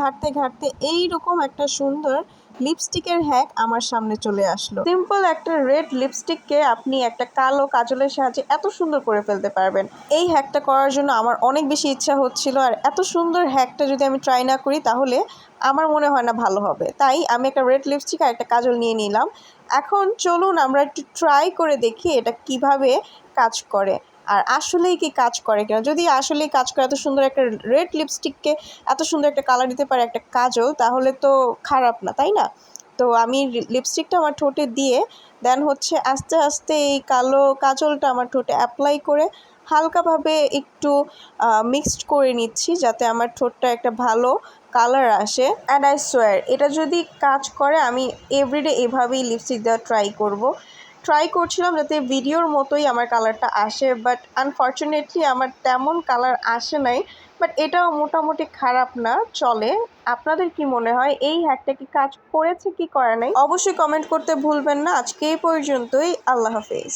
ঘাটতে ঘাটতে এইরকম একটা সুন্দর লিপস্টিকের হ্যাক আমার সামনে চলে আসলো। সিম্পল একটা রেড লিপস্টিককে আপনি একটা কালো কাজলের সাহায্যে এত সুন্দর করে ফেলতে পারবেন। এই হ্যাকটা করার জন্য আমার অনেক বেশি ইচ্ছা হচ্ছিল আর এত সুন্দর হ্যাকটা যদি আমি ট্রাই না করি তাহলে আমার মনে হয় না ভালো হবে। তাই আমি একটা রেড লিপস্টিক আর একটা কাজল নিয়ে নিলাম। এখন চলুন আমরা একটু ট্রাই করে দেখি এটা কীভাবে কাজ করে। আর আসলেই কি কাজ করে কিনা? যদি আসলেই কাজ করে, এত সুন্দর একটা রেড লিপস্টিককে এত সুন্দর একটা কালার দিতে পারে একটা কাজল, তাহলে তো খারাপ না, তাই না? তো আমি লিপস্টিকটা আমার ঠোঁটে দিয়ে দেন হচ্ছে আস্তে আস্তে এই কালো কাজলটা আমার ঠোঁটে অ্যাপ্লাই করে হালকাভাবে একটু মিক্সড করে নিচ্ছি যাতে আমার ঠোঁটটা একটা ভালো কালার আসে। অ্যান্ড আই সোয়ার এটা যদি কাজ করে, আমি এভরিডে এভাবেই লিপস্টিক দেওয়া ট্রাই করব। ট্রাই করছিলাম যাতে ভিডিওর মতোই আমার কালারটা আসে বাট আনফর্চুনেটলি আমার তেমন কালার আসে নাই বাট এটাও মোটামুটি খারাপ না, চলে। আপনাদের কি মনে হয়, এই হ্যাকটা কি কাজ করেছে, কি করে নাই? অবশ্যই কমেন্ট করতে ভুলবেন না। আজকে এই পর্যন্তই। আল্লাহ হাফেজ।